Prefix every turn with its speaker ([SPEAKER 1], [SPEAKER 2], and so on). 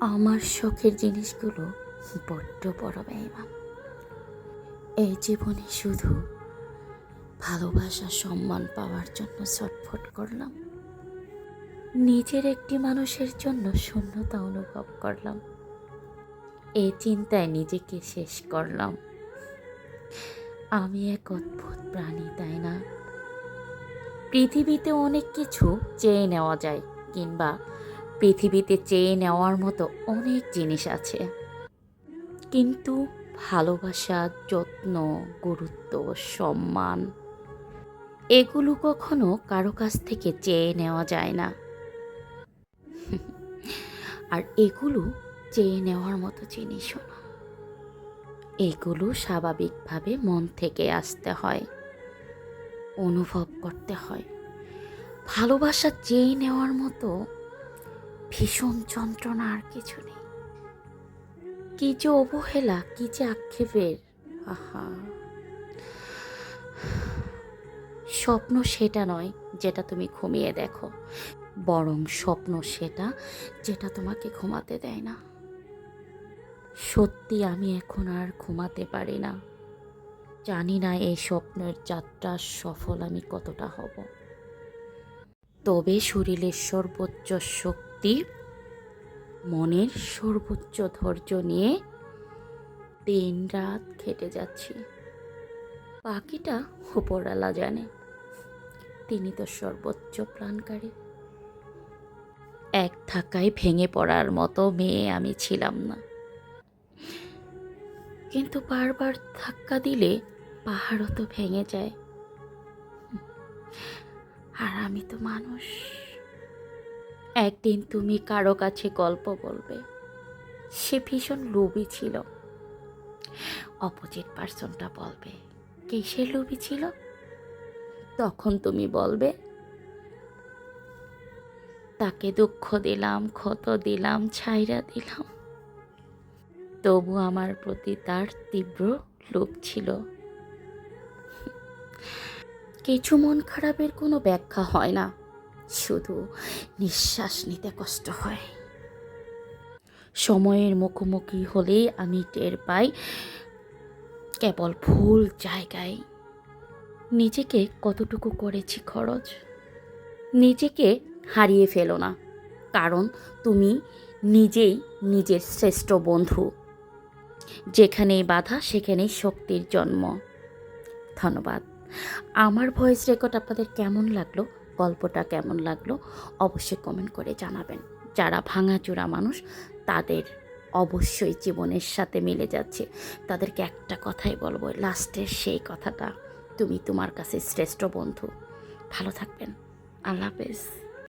[SPEAKER 1] আমার শখের জিনিসগুলো বড্ড বড় ব্যয়মান এই জীবনে শুধু ভালোবাসা, সম্মান পাওয়ার জন্য ছটফট করলাম। নিজের একটি মানুষের জন্য শূন্যতা অনুভব করলাম। এই চিন্তায় নিজেকে শেষ করলাম। আমি এক অদ্ভুত প্রাণী, তাই না? পৃথিবীতে অনেক কিছু চেয়ে নেওয়া যায়, কিংবা পৃথিবীতে চেয়ে নেওয়ার মতো অনেক জিনিস আছে। কিন্তু ভালোবাসা, যত্ন, গুরুত্ব, সম্মান, এগুলো কখনো কারও কাছ থেকে চেয়ে নেওয়া যায় না। আর এগুলো চেয়ে নেওয়ার মতো জিনিসও না। এগুলো স্বাভাবিকভাবে মন থেকে আসতে হয়, অনুভব করতে হয়। ভালোবাসা চেয়ে নেওয়ার মতো ভীষণ যন্ত্রণা আর কিছু নেই। কি যে অবহেলা, কি যে আক্ষেপের। আহা। স্বপ্ন সেটা নয় যেটা তুমি ঘুমিয়ে দেখো, বরং স্বপ্ন সেটা যেটা তোমাকে ঘুমাতে দেয় না। সত্যি আমি এখন আর ঘুমাতে পারি না। জানি না এই স্বপ্নের যাত্রা সফল আমি কতটা হব। তবে শরীরের সর্বোচ্চ শক্তি মনের সর্বোচ্চ ধৈর্য নিয়ে দিন রাত খেটে যাচ্ছি। পাখিটা উপরালা জানে। তিনি তো সর্বোচ্চ প্রাণকারী। এক ধাক্কায় ভেঙে পড়ার মতো মেয়ে আমি ছিলাম না। কিন্তু বারবার ধাক্কা দিলে পাহাড়ও তো ভেঙে যায়। আর আমি তো মানুষ। একদিন তুমি কারও কাছে গল্প বলবে। সে ভীষণ লোভী ছিল। অপোজিট পার্সনটা বলবে, কিসের লোভী ছিল? তখন তুমি বলবে, তাকে দুঃখ দিলাম, ক্ষত দিলাম ছাইরা দিলাম। তবু আমার প্রতি তার তীব্র লোভ ছিল। কিছু মন খারাপের কোনো ব্যাখ্যা হয় না। শুধু নিঃশ্বাস নিতে কষ্ট হয়। সময়ের মুখোমুখি হলেই আমি টের পাই, কেবল ভুল জায়গায়। নিজেকে কতটুকু করেছি খরচ? নিজেকে হারিয়ে ফেলো না, কারণ তুমি নিজেই নিজের শ্রেষ্ঠ বন্ধু। যেখানেই বাধা, সেখানেই শক্তির জন্ম। ধন্যবাদ। আমার ভয়েস রেকর্ড আপনাদের কেমন লাগল? গল্পটা কেমন লাগল অবশ্যই কমেন্ট করে জানাবেন। যারা ভাঙাচোরা মানুষ, তাদের অবশ্যই জীবনের সাথে মিলে যাচ্ছে। তাদেরকে একটা কথাই বলব, লাস্টের সেই কথাটা, তুমি তোমার কাছে শ্রেষ্ঠ বন্ধু। ভালো থাকবেন। আল্লাহ হাফেজ।